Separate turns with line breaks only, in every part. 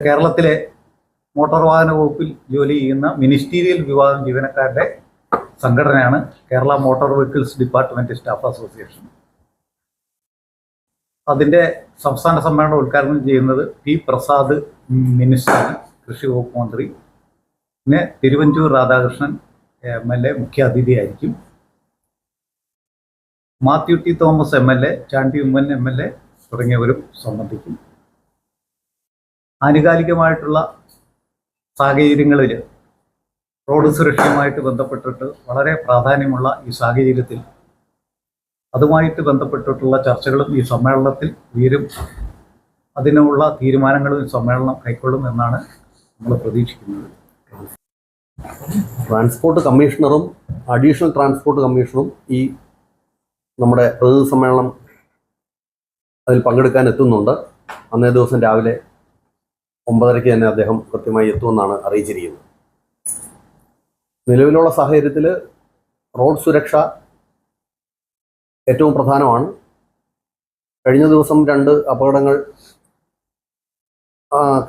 കേരളത്തിലെ മോട്ടോർ വാഹന വകുപ്പിൽ ജോലി ചെയ്യുന്ന മിനിസ്റ്റീരിയൽ വിഭാഗം ജീവനക്കാരുടെ സംഘടനയാണ് Kerala motor vehicles department staff association. അതിന്റെ സംസ്ഥാന സമ്മേളനം ഉദ്ഘാടനം ചെയ്യുന്നത് പി പ്രസാദ് മിനിസ്റ്റർ കൃഷി വകുപ്പ് മന്ത്രി. പിന്നെ Thiruvanchoor Radhakrishnan M L A മുഖ്യ അതിഥിയായിരിക്കും Mathew T Thomas M L A Chandy Oommen M L A തുടങ്ങിയവരും സംബന്ധിക്കും. ആനുകാലികമായിട്ടുള്ള സാഹചര്യങ്ങളിൽ റോഡ് സുരക്ഷയുമായിട്ട് ബന്ധപ്പെട്ടിട്ട് വളരെ പ്രാധാന്യമുള്ള ഈ സാഹചര്യത്തിൽ അതുമായിട്ട് ബന്ധപ്പെട്ടിട്ടുള്ള ചർച്ചകളും ഈ സമ്മേളനത്തിൽ ഉയരും. അതിനുള്ള തീരുമാനങ്ങളും ഈ സമ്മേളനം കൈക്കൊള്ളും എന്നാണ് നമ്മൾ പ്രതീക്ഷിക്കുന്നത്.
ട്രാൻസ്പോർട്ട് കമ്മീഷണറും അഡീഷണൽ ട്രാൻസ്പോർട്ട് കമ്മീഷണറും ഈ നമ്മുടെ പ്രതിനിധി സമ്മേളനം അതിൽ പങ്കെടുക്കാൻ എത്തുന്നുണ്ട്. അന്നേ ദിവസം രാവിലെ ഒമ്പതരയ്ക്ക് തന്നെ അദ്ദേഹം കൃത്യമായി എത്തുമെന്നാണ് അറിയിച്ചിരിക്കുന്നത്. നിലവിലുള്ള സാഹചര്യത്തിൽ റോഡ് സുരക്ഷ ഏറ്റവും പ്രധാനമാണ്. കഴിഞ്ഞ ദിവസം രണ്ട് അപകടങ്ങൾ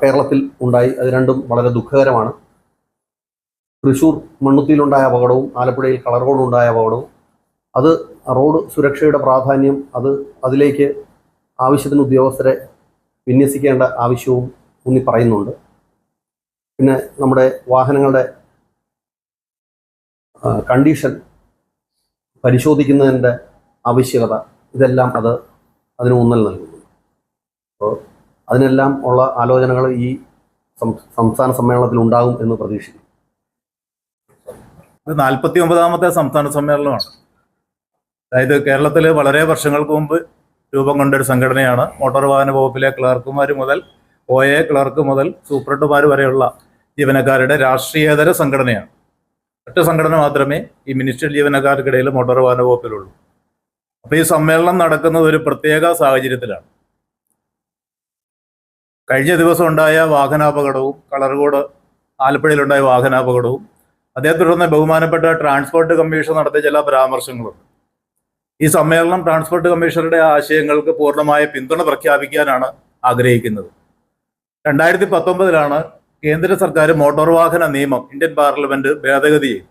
കേരളത്തിൽ ഉണ്ടായി. അത് രണ്ടും വളരെ ദുഃഖകരമാണ്. തൃശൂർ മണ്ണുത്തിയിലുണ്ടായ അപകടവും ആലപ്പുഴയിൽ കളർകോടുണ്ടായ അപകടവും. അത് റോഡ് സുരക്ഷയുടെ പ്രാധാന്യം അത് അതിലേക്ക് ആവശ്യത്തിന് ഉദ്യോഗസ്ഥരെ വിന്യസിക്കേണ്ട ആവശ്യവും ഊന്നി പറയുന്നുണ്ട് പിന്നെ നമ്മുടെ വാഹനങ്ങളുടെ കണ്ടീഷൻ പരിശോധിക്കുന്നതിന്റെ ആവശ്യകത ഇതെല്ലാം അത് അതിന് ഊന്നൽ നൽകുന്നു. അപ്പോൾ അതിനെല്ലാം ഉള്ള ആലോചനകൾ ഈ സംസ്ഥാന സമ്മേളനത്തിൽ ഉണ്ടാകും എന്ന് പ്രതീക്ഷിക്കുന്നു.
ഇത് നാൽപ്പത്തി ഒമ്പതാമത്തെ സംസ്ഥാന സമ്മേളനമാണ്. അതായത് കേരളത്തിൽ വളരെ വർഷങ്ങൾക്ക് മുമ്പ് രൂപം കൊണ്ട ഒരു സംഘടനയാണ്. മോട്ടോർ വാഹന വകുപ്പിലെ ക്ലർക്കുമാർ മുതൽ ഒ എ ക്ലർക്ക് മുതൽ സൂപ്രണ്ടുമാർ വരെയുള്ള ജീവനക്കാരുടെ രാഷ്ട്രീയേതര സംഘടനയാണ്. ഒറ്റ സംഘടന മാത്രമേ ഈ മിനിസ്റ്റർ ജീവനക്കാർക്കിടയിൽ മോട്ടോർ വാഹന വകുപ്പിലുള്ളൂ അപ്പോൾ ഈ സമ്മേളനം നടക്കുന്നത് ഒരു പ്രത്യേക സാഹചര്യത്തിലാണ്. കഴിഞ്ഞ ദിവസം ഉണ്ടായ വാഹനാപകടവും കളർകോട് ആലപ്പുഴയിലുണ്ടായ വാഹനാപകടവും അതേ തുടർന്ന് ബഹുമാനപ്പെട്ട ട്രാൻസ്പോർട്ട് കമ്മീഷൻ നടത്തിയ ചില പരാമർശങ്ങളുണ്ട്. ഈ സമ്മേളനം ട്രാൻസ്പോർട്ട് കമ്മീഷണറുടെ ആശയങ്ങൾക്ക് പൂർണമായ പിന്തുണ പ്രഖ്യാപിക്കാനാണ് ആഗ്രഹിക്കുന്നത്. രണ്ടായിരത്തി പത്തൊമ്പതിലാണ് കേന്ദ്ര സർക്കാർ മോട്ടോർ വാഹന നിയമം ഇന്ത്യൻ പാർലമെന്റ് ഭേദഗതി ചെയ്തു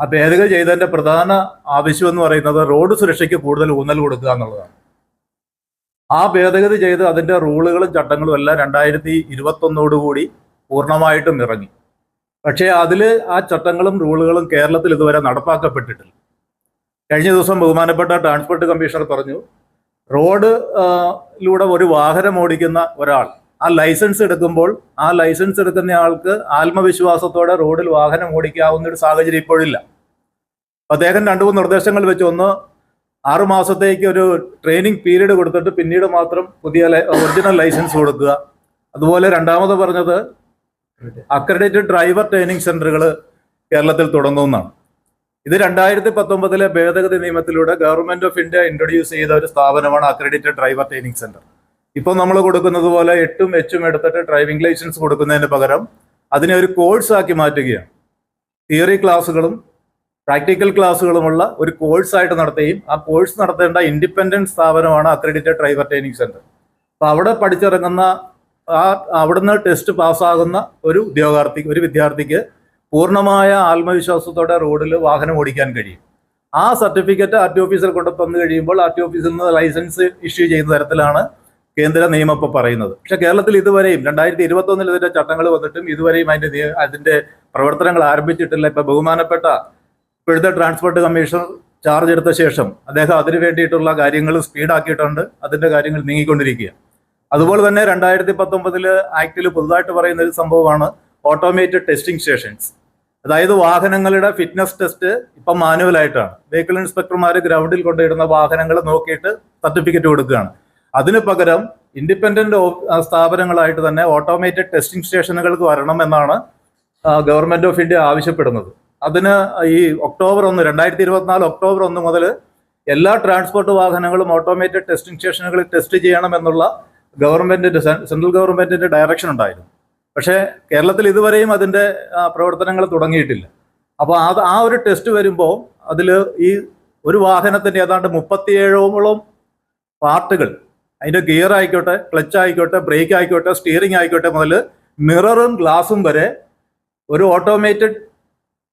ആ ഭേദഗതി ചെയ്തതിന്റെ പ്രധാന ആവശ്യം എന്ന് പറയുന്നത് റോഡ് സുരക്ഷയ്ക്ക് കൂടുതൽ ഊന്നൽ കൊടുക്കുക എന്നുള്ളതാണ്. ആ ഭേദഗതി ചെയ്ത് അതിന്റെ റൂളുകളും ചട്ടങ്ങളും എല്ലാം രണ്ടായിരത്തി ഇരുപത്തൊന്നോടുകൂടി പൂർണമായിട്ടും ഇറങ്ങി. പക്ഷേ അതിൽ ആ ചട്ടങ്ങളും റൂളുകളും കേരളത്തിൽ ഇതുവരെ നടപ്പാക്കപ്പെട്ടിട്ടില്ല. കഴിഞ്ഞ ദിവസം ബഹുമാനപ്പെട്ട ട്രാൻസ്പോർട്ട് കമ്മീഷണർ പറഞ്ഞു റോഡ് ലൂടെ ഒരു വാഹനം ഓടിക്കുന്ന ഒരാൾ ആ ലൈസൻസ് എടുക്കുമ്പോൾ ആ ലൈസൻസ് എടുക്കുന്ന ആൾക്ക് ആത്മവിശ്വാസത്തോടെ റോഡിൽ വാഹനം ഓടിക്കാവുന്ന ഒരു സാഹചര്യം ഇപ്പോഴില്ല. അദ്ദേഹം രണ്ടു മൂന്ന് നിർദ്ദേശങ്ങൾ വെച്ച് ഒന്ന് ആറു മാസത്തേക്ക് ഒരു ട്രെയിനിങ് പീരീഡ് കൊടുത്തിട്ട് പിന്നീട് മാത്രം പുതിയ ഒറിജിനൽ ലൈസൻസ് കൊടുക്കുക. അതുപോലെ രണ്ടാമത് പറഞ്ഞത് അക്രഡിറ്റഡ് ഡ്രൈവർ ട്രെയിനിങ് സെന്ററുകൾ കേരളത്തിൽ തുടങ്ങുമെന്നാണ് ഇത് രണ്ടായിരത്തി പത്തൊമ്പതിലെ ഭേദഗതി നിയമത്തിലൂടെ ഗവൺമെന്റ് ഓഫ് ഇന്ത്യ ഇൻട്രൊഡ്യൂസ് ചെയ്ത ഒരു സ്ഥാപനമാണ് അക്രഡിറ്റഡ് ഡ്രൈവർ ട്രെയിനിങ് സെന്റർ ഇപ്പോൾ നമ്മൾ കൊടുക്കുന്നത് പോലെ എട്ടും എച്ചും എടുത്തിട്ട് ഡ്രൈവിംഗ് ലൈസൻസ് കൊടുക്കുന്നതിന് പകരം അതിനെ ഒരു കോഴ്സാക്കി മാറ്റുകയാണ്. തിയറി ക്ലാസ്സുകളും പ്രാക്ടിക്കൽ ക്ലാസ്സുകളുമുള്ള ഒരു കോഴ്സായിട്ട് നടത്തുകയും ആ കോഴ്സ് നടത്തേണ്ട ഇൻഡിപെൻഡന്റ് സ്ഥാപനമാണ് അക്രഡിറ്റഡ് ഡ്രൈവർ ട്രെയിനിങ് സെന്റർ അപ്പോൾ അവിടെ പഠിച്ചിറങ്ങുന്ന ആ അവിടുന്ന് ടെസ്റ്റ് പാസ്സാകുന്ന ഒരു ഉദ്യോഗാർത്ഥി ഒരു വിദ്യാർത്ഥിക്ക് പൂർണമായ ആത്മവിശ്വാസത്തോടെ റോഡിൽ വാഹനം ഓടിക്കാൻ കഴിയും. ആ സർട്ടിഫിക്കറ്റ് ആർ ടി ഓഫീസിൽ കൊണ്ടു തന്നു കഴിയുമ്പോൾ ആർ ടി ഓഫീസിൽ നിന്ന് ലൈസൻസ് ഇഷ്യൂ ചെയ്യുന്ന തരത്തിലാണ് കേന്ദ്ര നിയമം ഇപ്പോൾ പറയുന്നത്. പക്ഷെ കേരളത്തിൽ ഇതുവരെയും രണ്ടായിരത്തി ഇരുപത്തി ഒന്നിൽ ഇതിന്റെ ചട്ടങ്ങൾ വന്നിട്ടും ഇതുവരെയും അതിന്റെ അതിന്റെ പ്രവർത്തനങ്ങൾ ആരംഭിച്ചിട്ടില്ല. ഇപ്പൊ ബഹുമാനപ്പെട്ട ഇപ്പോഴത്തെ ട്രാൻസ്പോർട്ട് കമ്മീഷണർ ചാർജ് എടുത്ത ശേഷം അദ്ദേഹം അതിനു വേണ്ടിയിട്ടുള്ള കാര്യങ്ങൾ സ്പീഡാക്കിയിട്ടുണ്ട്. അതിന്റെ കാര്യങ്ങൾ നീങ്ങിക്കൊണ്ടിരിക്കുക അതുപോലെ തന്നെ രണ്ടായിരത്തി പത്തൊമ്പതിൽ ആക്ടിൽ പുതുതായിട്ട് പറയുന്ന ഒരു സംഭവമാണ് ഓട്ടോമേറ്റഡ് ടെസ്റ്റിംഗ് സ്റ്റേഷൻസ്. അതായത് വാഹനങ്ങളുടെ ഫിറ്റ്നസ് ടെസ്റ്റ് ഇപ്പം മാനുവലായിട്ടാണ്. വെഹിക്കിൾ ഇൻസ്പെക്ടർമാർ ഗ്രൗണ്ടിൽ കൊണ്ടിടുന്ന വാഹനങ്ങൾ നോക്കിയിട്ട് സർട്ടിഫിക്കറ്റ് കൊടുക്കുകയാണ്. അതിന് പകരം ഇൻഡിപെൻഡന്റ് സ്ഥാപനങ്ങളായിട്ട് തന്നെ ഓട്ടോമേറ്റഡ് ടെസ്റ്റിംഗ് സ്റ്റേഷനുകൾക്ക് വരണം എന്നാണ് ഗവൺമെന്റ് ഓഫ് ഇന്ത്യ ആവശ്യപ്പെടുന്നത്. അതിന് ഈ ഒക്ടോബർ ഒന്ന് രണ്ടായിരത്തി ഇരുപത്തിനാല് ഒക്ടോബർ ഒന്ന് മുതൽ എല്ലാ ട്രാൻസ്പോർട്ട് വാഹനങ്ങളും ഓട്ടോമേറ്റഡ് ടെസ്റ്റിംഗ് സ്റ്റേഷനുകളിൽ ടെസ്റ്റ് ചെയ്യണമെന്നുള്ള ഗവൺമെന്റിന്റെ സെൻട്രൽ ഗവൺമെന്റിന്റെ ഡയറക്ഷൻ ഉണ്ടായിരുന്നു. പക്ഷേ കേരളത്തിൽ ഇതുവരെയും അതിന്റെ പ്രവർത്തനങ്ങൾ തുടങ്ങിയിട്ടില്ല. അപ്പോൾ അത് ആ ഒരു ടെസ്റ്റ് വരുമ്പോൾ അതിൽ ഈ ഒരു വാഹനത്തിന്റെ ഏതാണ്ട് മുപ്പത്തിയേഴോളം പാർട്ടുകൾ അതിന്റെ ഗിയർ ആയിക്കോട്ടെ ക്ലച്ച് ആയിക്കോട്ടെ ബ്രേക്ക് ആയിക്കോട്ടെ സ്റ്റിയറിംഗ് ആയിക്കോട്ടെ മുതൽ മിററും ഗ്ലാസും വരെ ഒരു ഓട്ടോമേറ്റഡ്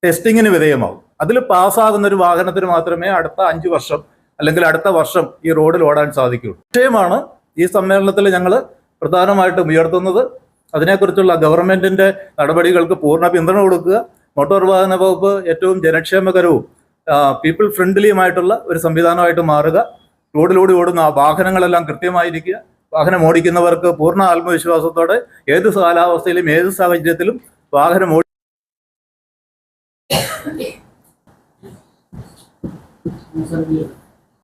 ടെസ്റ്റിങ്ങിന് വിധേയമാവും. അതിൽ പാസ്സാകുന്ന ഒരു വാഹനത്തിന് മാത്രമേ അടുത്ത അഞ്ച് വർഷം അല്ലെങ്കിൽ അടുത്ത വർഷം ഈ റോഡിൽ ഓടാൻ സാധിക്കുകയുള്ളൂ. വിഷയമാണ് ഈ സമ്മേളനത്തിൽ ഞങ്ങൾ പ്രധാനമായിട്ടും ഉയർത്തുന്നത്. അതിനെക്കുറിച്ചുള്ള ഗവൺമെന്റിന്റെ നടപടികൾക്ക് പൂർണ പിന്തുണ കൊടുക്കുക. മോട്ടോർ വാഹന വകുപ്പ് ഏറ്റവും ജനക്ഷേമകരവും പീപ്പിൾ ഫ്രണ്ട്ലിയുമായിട്ടുള്ള ഒരു സംവിധാനമായിട്ട് മാറുക. റോഡിലൂടെ ഓടുന്ന ആ വാഹനങ്ങളെല്ലാം കൃത്യമായിരിക്കുക വാഹനം ഓടിക്കുന്നവർക്ക് പൂർണ ആത്മവിശ്വാസത്തോടെ ഏത് കാലാവസ്ഥയിലും ഏത് സാഹചര്യത്തിലും വാഹനം ഓടി
Thank sabia.